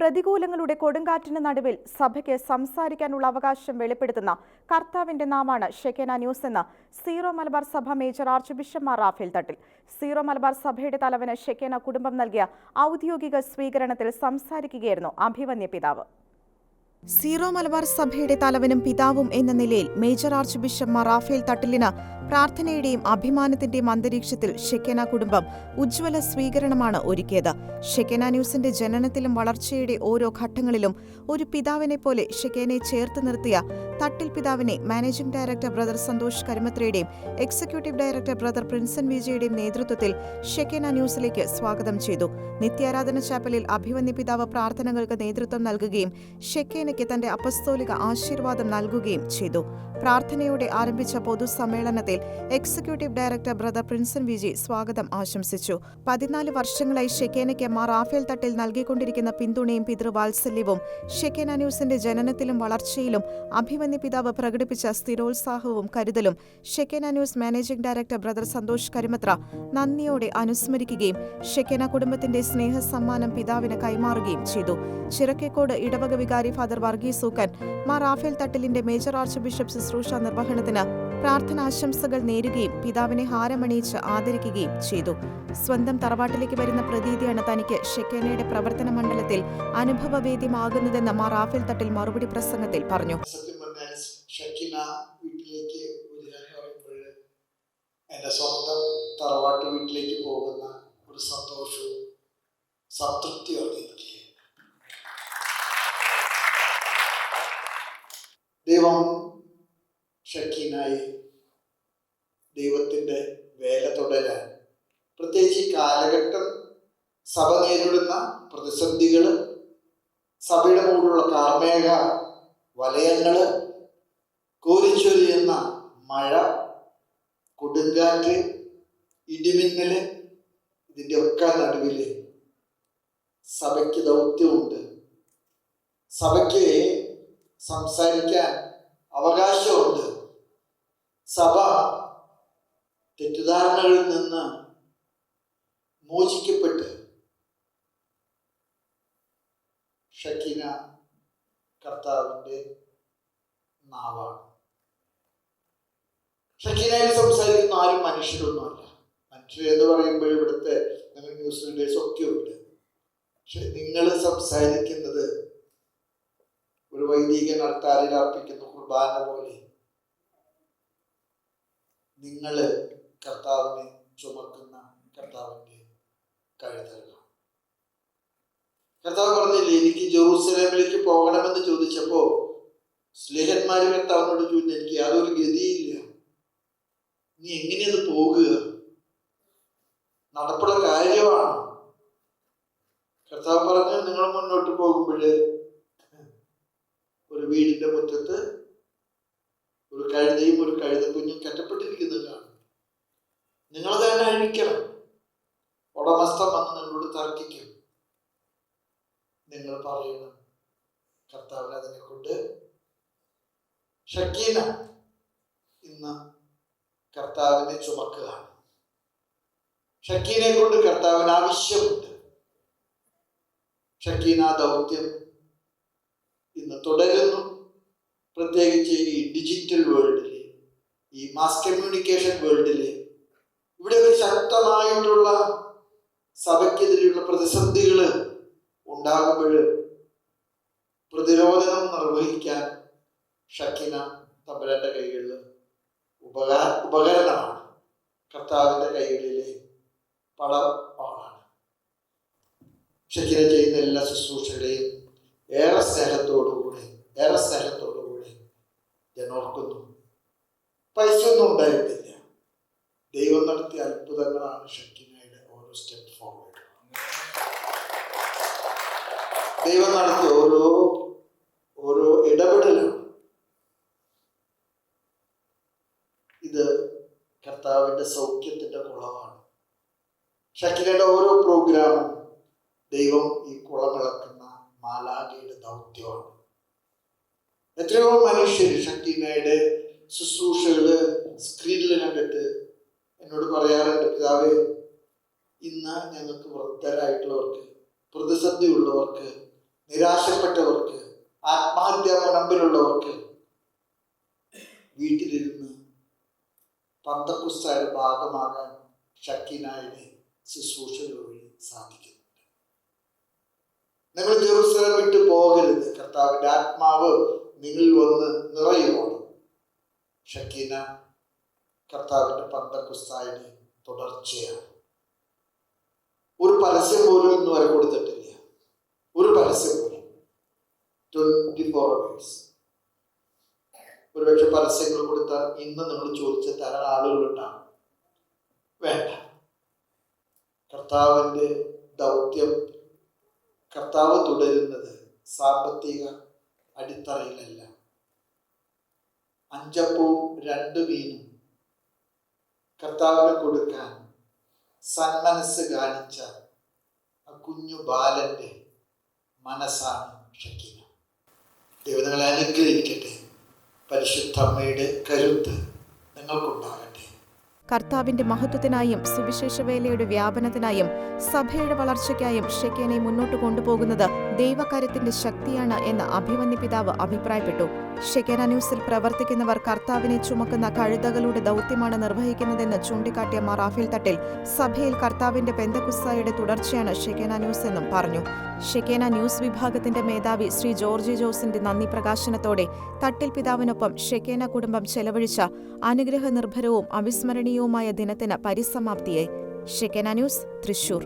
പ്രതികൂലങ്ങളുടെ കൊടുങ്കാറ്റിന് നടുവിൽ സഭയ്ക്ക് സംസാരിക്കാനുള്ള അവകാശം വെളിപ്പെടുത്തുന്ന കർത്താവിന്റെ നാമാണ് ഷെക്കേന ന്യൂസ് എന്ന് സീറോ മലബാർ സഭ major archbishop Mar Rafale Thattil. Zero Malabar സഭയുടെ തലവന് ഷെക്കേന കുടുംബം നൽകിയ ഔദ്യോഗിക സ്വീകരണത്തിൽ സംസാരിക്കുകയായിരുന്നു അഭിവന്യ പിതാവ്. സീറോ മലബാർ സഭയുടെ തലവനും പിതാവും എന്ന നിലയിൽ മേജർ ആർച്ച് ബിഷപ്പ് റാഫേൽ തട്ടിലിന് പ്രാർത്ഥനയുടെയും അഭിമാനത്തിന്റെയും അന്തരീക്ഷത്തിൽ ഷെക്കേന കുടുംബം ഉജ്ജ്വല സ്വീകരണമാണ് ഒരുക്കിയത്. ഷെക്കേന ന്യൂസിന്റെ ജനനത്തിലും വളർച്ചയുടെ ഓരോ ഘട്ടങ്ങളിലും ഒരു പിതാവിനെ പോലെ ഷെക്കേനെ ചേർത്ത് നിർത്തിയ തട്ടിൽ പിതാവിനെ മാനേജിംഗ് ഡയറക്ടർ ബ്രദർ സന്തോഷ് കരിമത്രയുടെയും എക്സിക്യൂട്ടീവ് ഡയറക്ടർ ബ്രദർ പ്രിൻസൻ വിജയുടെയും നേതൃത്വത്തിൽ ഷെക്കേന ന്യൂസിലേക്ക് സ്വാഗതം ചെയ്തു. നിത്യാരാധന ചാപ്പലിൽ അഭിവന്യ പിതാവ് പ്രാർത്ഥനകൾക്ക് നേതൃത്വം നൽകുകയും ഷെക്കേനയ്ക്ക് തന്റെ അപസ്തോലിക ആശീർവാദം നൽകുകയും ചെയ്തു. പ്രാർത്ഥനയോടെ ആരംഭിച്ച പൊതുസമ്മേളനത്തിൽ executive director brother Prinson Viji സ്വാഗതം ആശംസിച്ചു. പതിനാല് വർഷങ്ങളായി ഷെക്കേനയ്ക്ക് മാർ റാഫേൽ തട്ടിൽ നൽകിക്കൊണ്ടിരിക്കുന്ന പിന്തുണയും പിതൃവാത്സല്യവും ഷെക്കേന ന്യൂസിന്റെ ജനനത്തിലും വളർച്ചയിലും അഭിമന്യ പിതാവ് പ്രകടിപ്പിച്ച സ്ഥിരോത്സാഹവും കരുതലും Shekinah news managing director brother Santhosh Karimathra നന്ദിയോടെ അനുസ്മരിക്കുകയും ഷെക്കേന കുടുംബത്തിന്റെ സ്നേഹ സമ്മാനം പിതാവിന് കൈമാറുകയും ചെയ്തു. ചിറക്കേക്കോട് ഇടവക വികാരി ഫാദർ വർഗീസ് സൂക്കൻ മാർ റാഫേൽ തട്ടിലിന്റെ മേജർ ആർച്ച് ബിഷപ്പ് ശുശ്രൂഷ നിർവഹണത്തിന് പ്രാർത്ഥനാശംസകൾ നേരുകയും പിതാവിനെ ഹാരമണിയിച്ച് ആദരിക്കുകയും ചെയ്തു. സ്വന്തം തറവാട്ടിലേക്ക് വരുന്ന പ്രതീതിയാണ് തനിക്ക് ഷെക്കേനയുടെ പ്രവർത്തന മണ്ഡലത്തിൽ അനുഭവവേദ്യമാകുന്നതെന്ന് മാർ റാഫേൽ തട്ടിൽ മറുപടി പ്രസംഗത്തിൽ പറഞ്ഞു. എന്റെ സ്വന്തം തറവാട്ട് വീട്ടിലേക്ക് പോകുന്ന ഒരു സന്തോഷവും സംതൃപ്തിയാണ് എനിക്ക് ദൈവം ഷക്കീനായി ദൈവത്തിന്റെ വേല തുടരാൻ. പ്രത്യേകിച്ച് ഈ കാലഘട്ടം സഭ നേരിടുന്ന പ്രതിസന്ധികൾ സഭയുടെ മുകളിലുള്ള കാർമേഘ വലയങ്ങൾ കോരിച്ചൊരിയുന്ന മഴ കൊടുങ്കാറ്റ് ഇടിമിന്നൽ ഇതിന്റെ ഒക്കെ നടുവിൽ സഭയ്ക്ക് ദൗത്യമുണ്ട്. സഭയ്ക്ക് സംസാരിക്കാൻ അവകാശമുണ്ട്. സഭ തെറ്റിദ്ധാരണകളിൽ നിന്ന് മോചിക്കപ്പെട്ട് ഷക്കീന കർത്താവിന്റെ നാവാണ്. ഷക്കിനായി സംസാരിക്കുന്ന ആരും മനുഷ്യരൊന്നുമല്ല. മനുഷ്യർ എന്ന് പറയുമ്പോൾ ഇവിടുത്തെ നിങ്ങൾ ന്യൂസ് റീഡേഴ്സ് ഒക്കെ ഉണ്ട്. പക്ഷെ നിങ്ങൾ സംസാരിക്കുന്നത് ഒരു വൈദികൻ അൾത്താരിൽ അർപ്പിക്കുന്ന കുർബാന പോലെ നിങ്ങൾ കർത്താവിനെ ചുമക്കുന്ന കർത്താവിന്റെ കഴുതലാണ് കർത്താവ് പറഞ്ഞില്ലേ എനിക്ക് ജെറൂസലേമിലേക്ക് പോകണമെന്ന് ചോദിച്ചപ്പോ സ്നേഹന്മാര് കർത്താവിനോട് ചോദിച്ചു എനിക്ക് യാതൊരു ഗതിയില്ല. നീ എങ്ങനെയത് പോകുക നടപ്പുള്ള കാര്യമാണ് കർത്താവ് പറഞ്ഞു നിങ്ങൾ മുന്നോട്ട് പോകുമ്പോൾ ഒരു വീടിന്റെ മുറ്റത്ത് ഒരു കഴുത കുഞ്ഞും കാണും നിങ്ങളത് തന്നെ അഴിക്കണം. ഉടമസ്ഥൻ വന്ന് നിങ്ങളോട് തർക്കിക്കും. നിങ്ങൾ പറയണം കർത്താവിന് അതിനെ കൊണ്ട് ഷക്കീന ഇന്ന് കർത്താവിനെ ചുമക്കുകയാണ്. ഷക്കീനെ കൊണ്ട് കർത്താവിന് ആവശ്യമുണ്ട്. ഷക്കീന ദൗത്യം ഇന്ന് തുടരുന്നു. പ്രത്യേകിച്ച് ഈ ഡിജിറ്റൽ വേൾഡിൽ ഈ മാസ് കമ്മ്യൂണിക്കേഷൻ വേൾഡിൽ ഇവിടെ ഒരു ശക്തമായിട്ടുള്ള സഭയ്ക്കെതിരെയുള്ള പ്രതിസന്ധികൾ ഉണ്ടാകുമ്പോൾ പ്രതിരോധനം നിർവഹിക്കാൻ ഷക്കിന തമ്പുരാന്റെ കൈകളിൽ ഉപകാര ഉപകരണമാണ്. കർത്താവിന്റെ കൈകളിലെ പടമാണ് ഷക്കിന ചെയ്യുന്ന എല്ലാ ശുശ്രൂഷകളെയും ഏറെ സ്നേഹത്തോടുകൂടെ ഏറെ സ്നേഹത്തോടുകൂടെ ഞാൻ ഓർക്കുന്നു. പൈസ ഒന്നും ഉണ്ടായിട്ടില്ല. ദൈവം നടത്തിയ അത്ഭുതങ്ങളാണ് ഷക്കിനയുടെ ഓരോ സ്റ്റെപ്പ് ഫോർവേഡ് ദൈവം നടത്തിയ ഓരോ ഓരോ ഇടപെടലാണ് ഇത് കർത്താവിന്റെ സൗഖ്യത്തിന്റെ കുളമാണ്. ഷക്കിനയുടെ ഓരോ പ്രോഗ്രാമും ദൈവം ഈ കുളം കുളമിളക്കുന്ന മാലാഖയുടെ ദൗത്യമാണ്. എത്രയോ മനുഷ്യർ ഷക്കീനയുടെ ശുശ്രൂഷകൾ സ്ക്രീനിൽ കണ്ടിട്ട് എന്നോട് പറയാറുണ്ട് പിതാവേ ഇന്ന് ഞങ്ങൾക്ക് വൃദ്ധരായിട്ടുള്ളവർക്ക് പ്രതിസന്ധി ഉള്ളവർക്ക് നിരാശപ്പെട്ടവർക്ക് ആത്മഹത്യാ മുനമ്പിലുള്ളവർക്ക് വീട്ടിലിരുന്ന് പന്തക്കുസ്തായുടെ ഭാഗമാകാൻ ഷക്കീനായുടെ ശുശ്രൂഷകൾ വഴി സാധിക്കുന്നുണ്ട്. നിങ്ങൾ ജെറുസലം വിട്ടു പോകരുത്. കർത്താവിന്റെ ആത്മാവ് നിങ്ങളിൽ വന്ന് നിറയുവാണ് ഷക്കീന കർത്താവിന്റെ പന്തക്കുസ്തായുടെ തുടർച്ചയാണ്. ഒരു പരസ്യം പോലും ഇന്ന് വരെ കൊടുത്തിട്ടില്ല. ഒരു പരസ്യം പോലും. ട്വന്റി ഫോർ അവേഴ്സ് ഒരുപക്ഷെ പരസ്യങ്ങൾ കൊടുത്താൽ ഇന്ന് നിങ്ങൾ ചോദിച്ച തരാൻ ആളുകളുണ്ടാകും വേണ്ട. കർത്താവിന്റെ ദൗത്യം കർത്താവ് തുടരുന്നത് സാമ്പത്തിക അടിത്തറയിലല്ല. അഞ്ചപ്പവും രണ്ട് മീനും കർത്താവിന് കൊടുക്കാൻ സന്മനസ് കാണിച്ച ആ കുഞ്ഞു ബാലന്റെ മനസ്സാണ് ഷക്കീന ദൈവങ്ങളെ അനുഗ്രഹിക്കട്ടെ. പരിശുദ്ധ അമ്മയുടെ കരുത്ത് നിങ്ങൾക്കുണ്ടാകട്ടെ. കർത്താവിന്റെ മഹത്വത്തിനായും സുവിശേഷ വേലയുടെ വ്യാപനത്തിനായും സഭയുടെ വളർച്ചയ്ക്കായും ഷെക്കേനെ മുന്നോട്ട് കൊണ്ടുപോകുന്നത് ദൈവകാര്യത്തിന്റെ ശക്തിയാണ് എന്ന് അഭിമന്യ പിതാവ് അഭിപ്രായപ്പെട്ടു. ഷെക്കേന ന്യൂസിൽ പ്രവർത്തിക്കുന്നവർ കർത്താവിനെ ചുമക്കുന്ന കഴുതകളുടെ ദൗത്യമാണ് നിർവഹിക്കുന്നതെന്ന് ചൂണ്ടിക്കാട്ടിയ മാർ റാഫേൽ തട്ടിൽ സഭയിൽ കർത്താവിന്റെ പെന്തകുസ്സായുടെ തുടർച്ചയാണ് ഷെക്കേന ന്യൂസ് എന്നും പറഞ്ഞു. ഷെക്കേന ന്യൂസ് വിഭാഗത്തിന്റെ മേധാവി ശ്രീ ജോർജ് ജോസിന്റെ നന്ദി പ്രകാശനത്തോടെ തട്ടിൽ പിതാവിനൊപ്പം ഷെക്കേന കുടുംബം ചെലവഴിച്ച അനുഗ്രഹ നിർഭരവും അവിസ്മരണീയവുമായ ദിനത്തിന് പരിസമാപ്തിയായി. ഷെക്കേന ന്യൂസ് തൃശൂർ.